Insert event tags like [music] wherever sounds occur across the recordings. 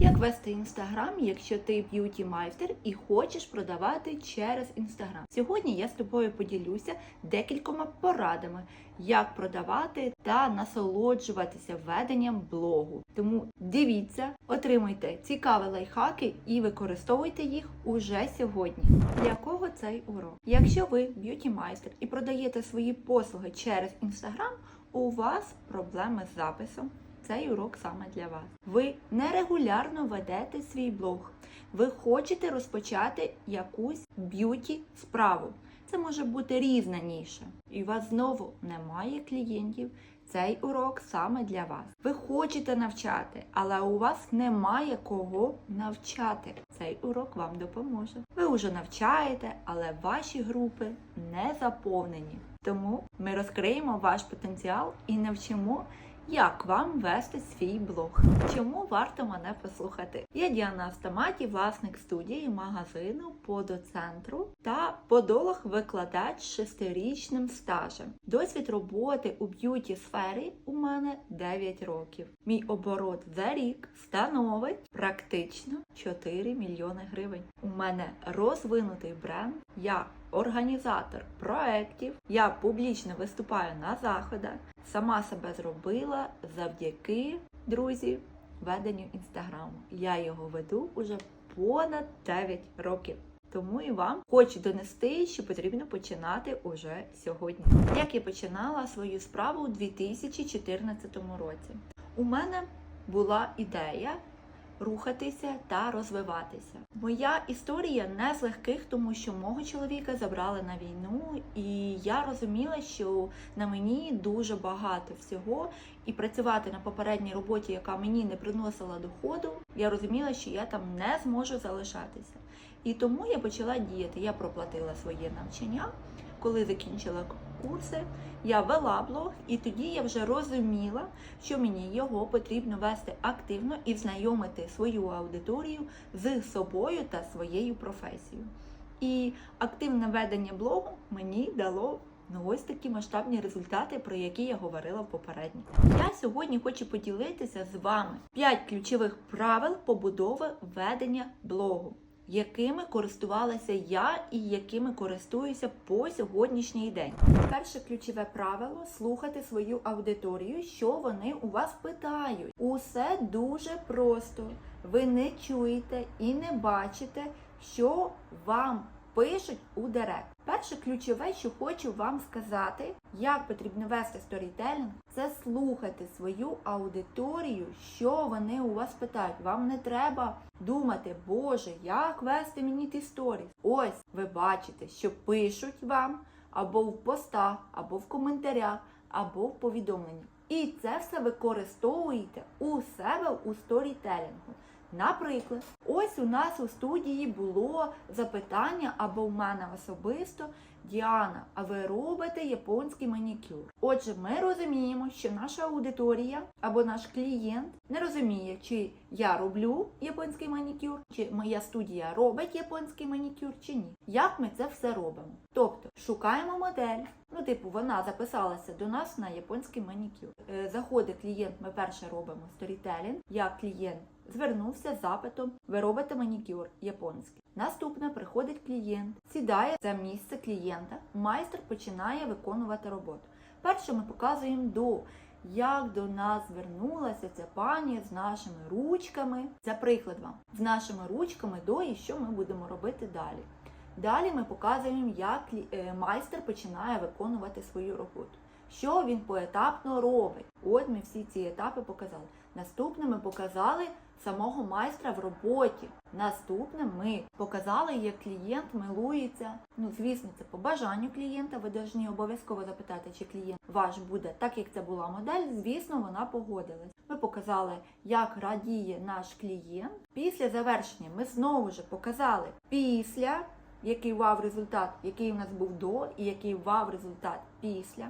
Як вести інстаграм, якщо ти б'юті майстер і хочеш продавати через інстаграм? Сьогодні я з тобою поділюся декількома порадами, як продавати та насолоджуватися веденням блогу. Тому дивіться, отримуйте цікаві лайфхаки і використовуйте їх уже сьогодні. Для кого цей урок? Якщо ви б'юті майстер і продаєте свої послуги через інстаграм, у вас проблеми з записом. Цей урок саме для вас. Ви нерегулярно ведете свій блог. Ви хочете розпочати якусь б'юті справу. Це може бути різна ніша. І у вас знову немає клієнтів. Цей урок саме для вас. Ви хочете навчати, але у вас немає кого навчати. Цей урок вам допоможе. Ви вже навчаєте, але ваші групи не заповнені. Тому ми розкриємо ваш потенціал і навчимо. Як вам вести свій блог? Чому варто мене послухати? Я Діана Автоматі, власник студії магазину подоцентру та подолог викладач з шестирічним стажем. Досвід роботи у б'юті сфері у мене 9 років. Мій оборот за рік становить практично 4 мільйони гривень. У мене розвинутий бренд. Я організатор проєктів. Я публічно виступаю на заходах. Сама себе зробила завдяки друзі веденню інстаграму. Я його веду уже понад 9 років. Тому і вам хочу донести, що потрібно починати уже сьогодні. Як я починала свою справу у 2014 році. У мене була ідея рухатися та розвиватися. Моя історія не з легких, тому що мого чоловіка забрали на війну, і я розуміла, що на мені дуже багато всього, і працювати на попередній роботі, яка мені не приносила доходу, я розуміла, що я там не зможу залишатися. І тому я почала діяти. Я проплатила своє навчання, коли закінчила курси. Я вела блог, і тоді я вже розуміла, що мені його потрібно вести активно і знайомити свою аудиторію з собою та своєю професією. І активне ведення блогу мені дало ну, ось такі масштабні результати, про які я говорила в попередніх. Я сьогодні хочу поділитися з вами 5 ключових правил побудови ведення блогу якими користувалася я і якими користуюся по сьогоднішній день. Перше ключове правило слухати свою аудиторію, що вони у вас питають. Усе дуже просто. Ви не чуєте і не бачите, що вам пишуть у директ. Перше ключове, що хочу вам сказати, як потрібно вести сторітелінг, це слухати свою аудиторію, що вони у вас питають. Вам не треба думати, Боже, як вести мені ті сторіс. Ось ви бачите, що пишуть вам або в постах, або в коментарях, або в повідомленні. І це все використовуєте у себе у сторітелінгу. Наприклад, ось у нас у студії було запитання або в мене особисто Діана, а ви робите японський манікюр? Отже, ми розуміємо, що наша аудиторія або наш клієнт не розуміє, чи я роблю японський манікюр, чи моя студія робить японський манікюр, чи ні. Як ми це все робимо? Тобто шукаємо модель. Ну, типу, вона записалася до нас на японський манікюр. Е, Заходить клієнт, ми перше робимо сторітелінг. Як клієнт звернувся з запитом, ви робите манікюр японський. Наступне приходить клієнт, сідає за місце клієнта, майстер починає виконувати роботу. Перше ми показуємо до. Як до нас звернулася ця пані з нашими ручками. Це приклад вам. З нашими ручками до і що ми будемо робити далі. Далі ми показуємо, як е, майстер починає виконувати свою роботу. Що він поетапно робить. От ми всі ці етапи показали. Наступне ми показали самого майстра в роботі. Наступне ми показали, як клієнт милується. Ну, звісно, це по бажанню клієнта. Ви повинні обов'язково запитати, чи клієнт ваш буде, так як це була модель. Звісно, вона погодилась. Ми показали, як радіє наш клієнт. Після завершення ми знову ж показали після, який вау результат, який у нас був до, і який вау результат після.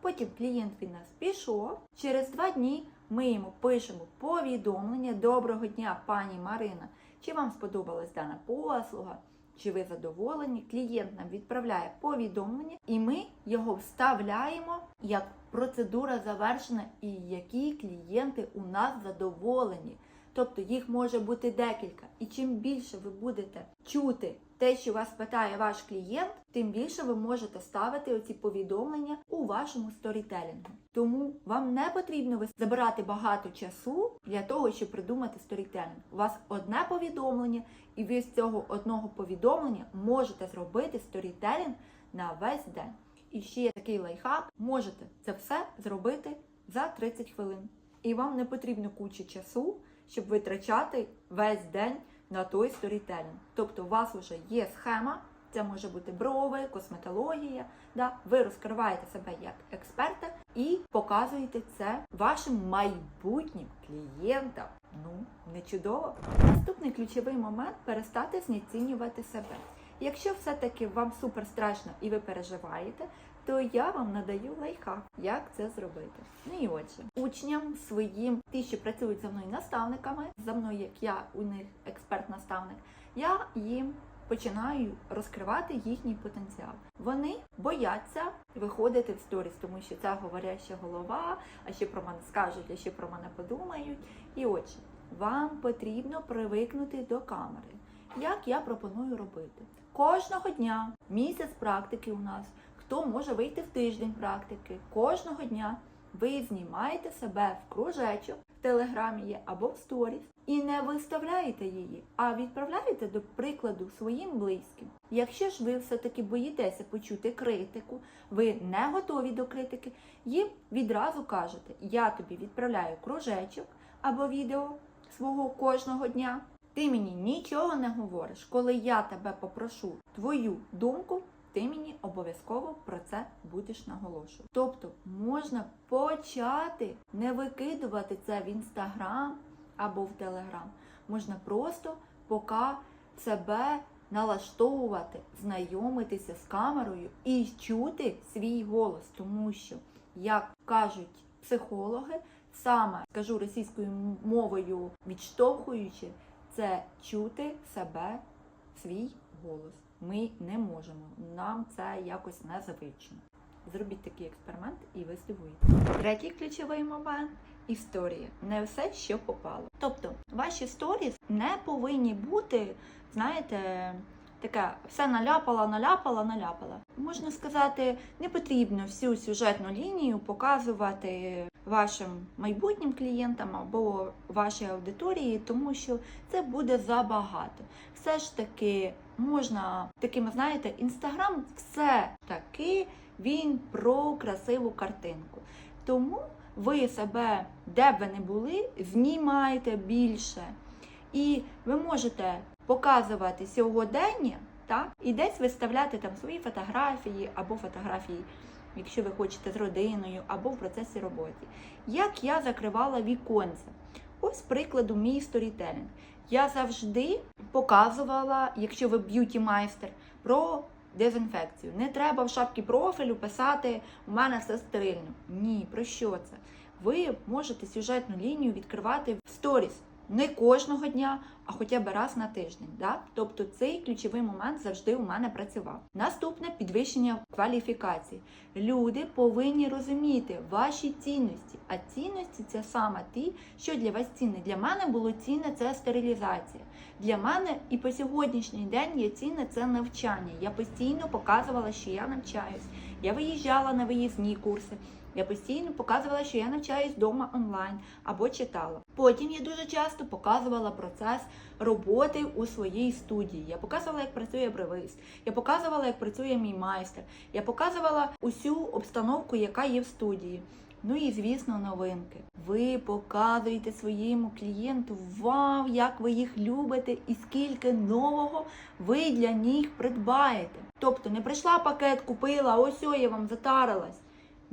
Потім клієнт від нас пішов. Через два дні ми йому пишемо повідомлення Доброго дня, пані Марина. Чи вам сподобалась дана послуга? Чи ви задоволені? Клієнт нам відправляє повідомлення, і ми його вставляємо як процедура завершена, і які клієнти у нас задоволені. Тобто їх може бути декілька. І чим більше ви будете чути те, що вас питає ваш клієнт, тим більше ви можете ставити оці повідомлення у вашому сторітелінгу. Тому вам не потрібно забирати багато часу для того, щоб придумати сторітелінг. У вас одне повідомлення, і ви з цього одного повідомлення можете зробити сторітелінг на весь день. І ще є такий лайфхак, можете це все зробити за 30 хвилин. І вам не потрібно куча часу, щоб витрачати весь день на той сторітелінг. Тобто у вас вже є схема, це може бути брови, косметологія. Да? Ви розкриваєте себе як експерта і показуєте це вашим майбутнім клієнтам. Ну, не чудово. Наступний ключовий момент перестати знецінювати себе. Якщо все-таки вам супер страшно і ви переживаєте, то я вам надаю лайфхак, як це зробити. Ну і отже, учням своїм, ті, що працюють за мною наставниками, за мною, як я у них експерт-наставник, я їм починаю розкривати їхній потенціал. Вони бояться виходити в сторіс, тому що це говоряща голова, а ще про мене скажуть, а ще про мене подумають. І отже, вам потрібно привикнути до камери. Як я пропоную робити? Кожного дня місяць практики у нас. Хто може вийти в тиждень практики? Кожного дня ви знімаєте себе в кружечок, в телеграмі є або в сторіс, і не виставляєте її, а відправляєте, до прикладу, своїм близьким. Якщо ж ви все-таки боїтеся почути критику, ви не готові до критики, їм відразу кажете: я тобі відправляю кружечок або відео свого кожного дня. Ти мені нічого не говориш. Коли я тебе попрошу твою думку, ти мені обов'язково про це будеш наголошувати. Тобто можна почати не викидувати це в інстаграм або в телеграм. Можна просто поки себе налаштовувати, знайомитися з камерою і чути свій голос, тому що, як кажуть психологи, саме скажу російською мовою відштовхуючи, це чути себе, свій голос. Ми не можемо. Нам це якось незвично. Зробіть такий експеримент і ви здивуєтеся. Третій ключовий момент історія. Не все, що попало. Тобто, ваші сторіс не повинні бути, знаєте, таке все наляпала, наляпала, наляпала. Можна сказати, не потрібно всю сюжетну лінію показувати вашим майбутнім клієнтам або вашій аудиторії, тому що це буде забагато. Все ж таки можна такими, знаєте, інстаграм все таки він про красиву картинку. Тому ви себе, де б ви не були, знімаєте більше. І ви можете показувати сьогодення, так, і десь виставляти там свої фотографії або фотографії, якщо ви хочете з родиною, або в процесі роботи. Як я закривала віконце. Ось прикладу мій сторітелінг. Я завжди показувала, якщо ви б'юті майстер, про дезінфекцію. Не треба в шапці профілю писати у мене все стерильно. Ні, про що це? Ви можете сюжетну лінію відкривати в сторіс не кожного дня, а хоча б раз на тиждень. Да? Тобто цей ключовий момент завжди у мене працював. Наступне підвищення кваліфікації. Люди повинні розуміти ваші цінності. А цінності це саме ті, що для вас цінне. Для мене було цінне це стерилізація. Для мене і по сьогоднішній день є цінне це навчання. Я постійно показувала, що я навчаюсь. Я виїжджала на виїзні курси. Я постійно показувала, що я навчаюсь вдома онлайн або читала. Потім я дуже часто показувала процес роботи у своїй студії. Я показувала, як працює бровист, я показувала, як працює мій майстер. Я показувала усю обстановку, яка є в студії. Ну і звісно, новинки. Ви показуєте своєму клієнту, вау, як ви їх любите і скільки нового ви для них придбаєте. Тобто не прийшла пакет, купила, ось о, я вам затарилась.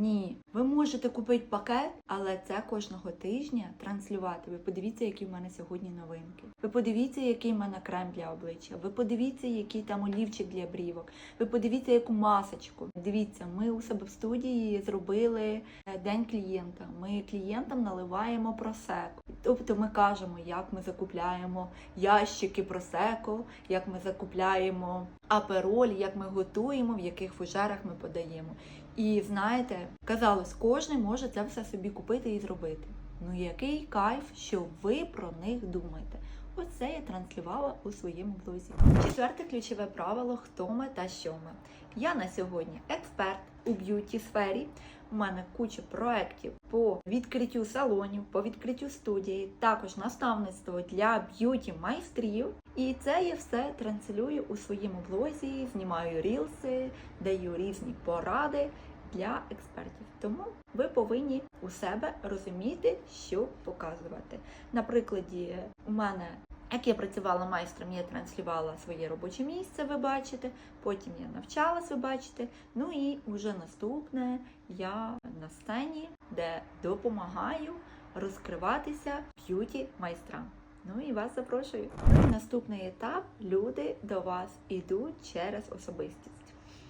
Ні, ви можете купити пакет, але це кожного тижня транслювати. Ви подивіться, які в мене сьогодні новинки. Ви подивіться, який в мене крем для обличчя. Ви подивіться, який там олівчик для брівок. Ви подивіться, яку масочку. Дивіться, ми у себе в студії зробили е, день клієнта. Ми клієнтам наливаємо просеко. Тобто ми кажемо, як ми закупляємо ящики просеко, як ми закупляємо апероль, як ми готуємо, в яких фужерах ми подаємо. І знаєте, казалось, кожен може це все собі купити і зробити. Ну який кайф, що ви про них думаєте. Оце я транслювала у своєму блозі. Четверте ключове правило: хто ми та що ми. Я на сьогодні експерт у б'юті сфері. У мене куча проєктів по відкриттю салонів, по відкриттю студії, також наставництво для б'юті майстрів. І це я все транслюю у своєму блозі, знімаю рілси, даю різні поради для експертів. Тому ви повинні у себе розуміти, що показувати. На прикладі у мене. Як я працювала майстром, я транслювала своє робоче місце, ви бачите. Потім я навчалась, ви бачите. Ну і вже наступне я на сцені, де допомагаю розкриватися б'юті майстрам. Ну і вас запрошую. Ну і наступний етап люди до вас ідуть через особистість.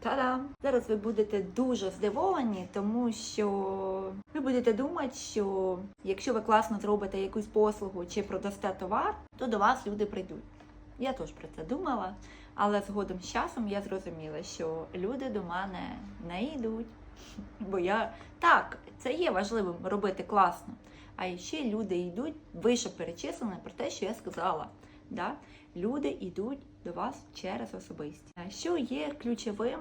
Та-дам! Зараз ви будете дуже здивовані, тому що ви будете думати, що якщо ви класно зробите якусь послугу чи продасте товар, то до вас люди прийдуть. Я теж про це думала, але згодом з часом я зрозуміла, що люди до мене не йдуть. Бо я так, це є важливим робити класно. А ще люди йдуть вище перечислене про те, що я сказала. Да? Люди йдуть до вас через особистість. Що є ключовим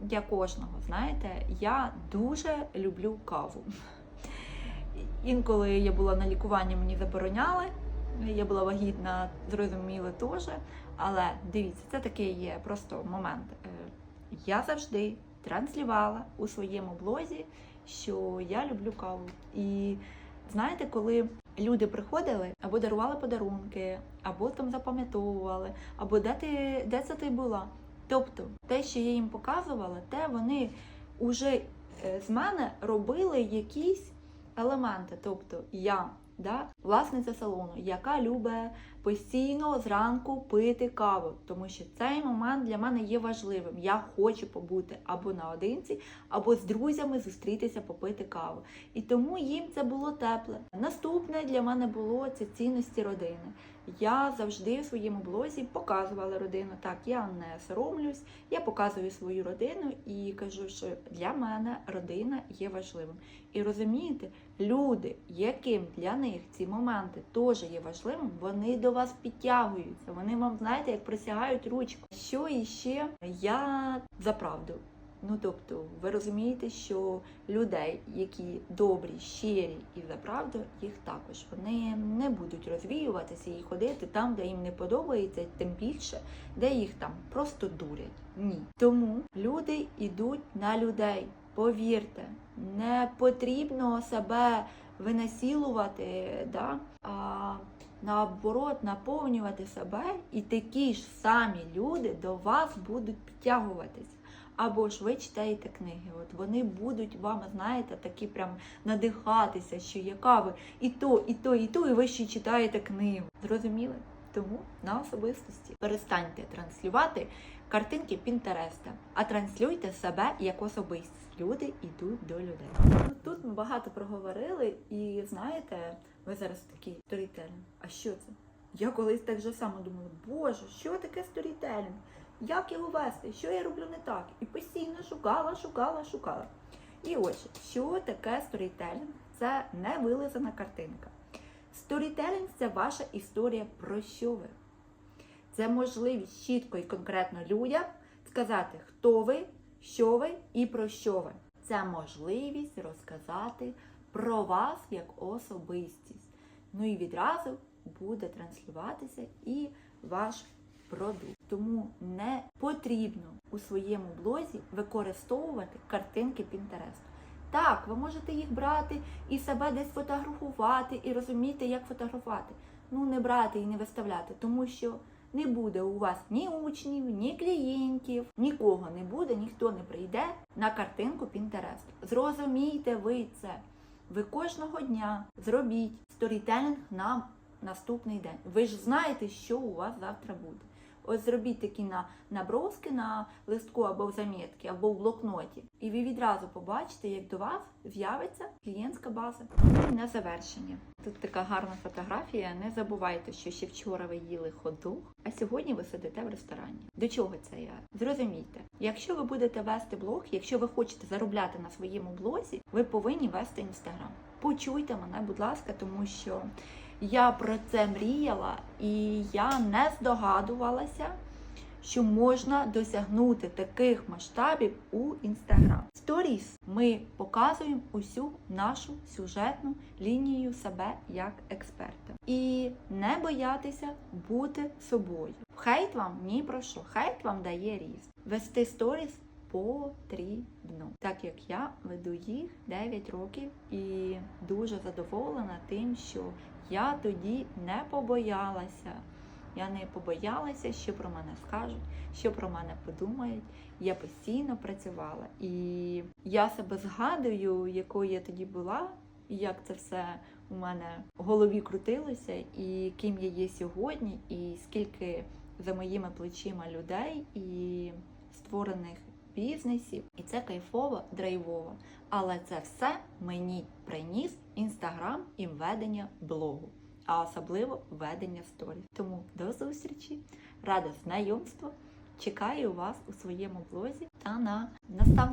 для кожного? Знаєте, я дуже люблю каву. [laughs] Інколи я була на лікуванні, мені забороняли. Я була вагітна, зрозуміло теж. Але дивіться, це такий є просто момент. Е, Я завжди транслювала у своєму блозі, що я люблю каву. І знаєте, коли люди приходили або дарували подарунки, або там запам'ятовували, або де ти де це ти була. Тобто, те, що я їм показувала, те вони вже з мене робили якісь елементи. Тобто я, да, власниця салону, яка любить постійно зранку пити каву, тому що цей момент для мене є важливим. Я хочу побути або наодинці, або з друзями зустрітися попити каву. І тому їм це було тепле. Наступне для мене було це цінності родини. Я завжди в своєму блозі показувала родину. Так, я не соромлюсь, я показую свою родину і кажу, що для мене родина є важливим. І розумієте, люди, яким для них ці моменти теж є важливим, вони до вас підтягуються. Вони вам, знаєте, як присягають ручку. Що іще я за правду. Ну тобто, ви розумієте, що людей, які добрі, щирі і за правду, їх також вони не будуть розвіюватися і ходити там, де їм не подобається, тим більше, де їх там просто дурять. Ні. Тому люди йдуть на людей. Повірте, не потрібно себе винасілувати, да? а наоборот, наповнювати себе, і такі ж самі люди до вас будуть підтягуватися. Або ж ви читаєте книги, от вони будуть вам, знаєте, такі прям надихатися, що яка ви і то, і то, і то, і ви ще читаєте книгу. Зрозуміли? Тому на особистості перестаньте транслювати картинки Пінтереста, а транслюйте себе як особистість. Люди йдуть до людей. Ну, Тут ми багато проговорили, і знаєте, ви зараз такі сторітелінг. А що це? Я колись так же само думала, боже, що таке сторітелінг? Як його вести? Що я роблю не так? І постійно шукала, шукала, шукала. І ось, що таке сторітелінг? Це не вилизана картинка. Сторітелінг це ваша історія про що ви. Це можливість чітко і конкретно людям сказати, хто ви, що ви і про що ви. Це можливість розказати про вас як особистість. Ну і відразу буде транслюватися і ваш продукт. Тому не потрібно у своєму блозі використовувати картинки Pinterest. Так, ви можете їх брати і себе десь фотографувати, і розуміти, як фотографувати. Ну, не брати і не виставляти, тому що не буде у вас ні учнів, ні клієнтів, нікого не буде, ніхто не прийде на картинку Pinterest. Зрозумійте ви це. Ви кожного дня зробіть сторітелінг на наступний день. Ви ж знаєте, що у вас завтра буде. Ось зробіть такі на наброски на листку або в замітки, або в блокноті. І ви відразу побачите, як до вас з'явиться клієнтська база. І на завершення. Тут така гарна фотографія. Не забувайте, що ще вчора ви їли ходух, а сьогодні ви сидите в ресторані. До чого це я? Зрозумійте, якщо ви будете вести блог, якщо ви хочете заробляти на своєму блозі, ви повинні вести інстаграм. почуйте мене, будь ласка, тому що я про це мріяла і я не здогадувалася, що можна досягнути таких масштабів у Instagram. Stories ми показуємо усю нашу сюжетну лінію себе як експерта. І не боятися бути собою. Хейт вам ні про що. Хейт вам дає ріст. Вести сторіс потрібно. Так як я веду їх 9 років і дуже задоволена тим, що я тоді не побоялася. Я не побоялася, що про мене скажуть, що про мене подумають. Я постійно працювала. І я себе згадую, якою я тоді була, і як це все у мене в голові крутилося, і ким я є сьогодні, і скільки за моїми плечима людей і створених бізнесів. І це кайфово, драйвово. Але це все мені приніс інстаграм і ведення блогу, а особливо ведення сторі. Тому до зустрічі, рада знайомству. Чекаю вас у своєму блозі та на наставниці.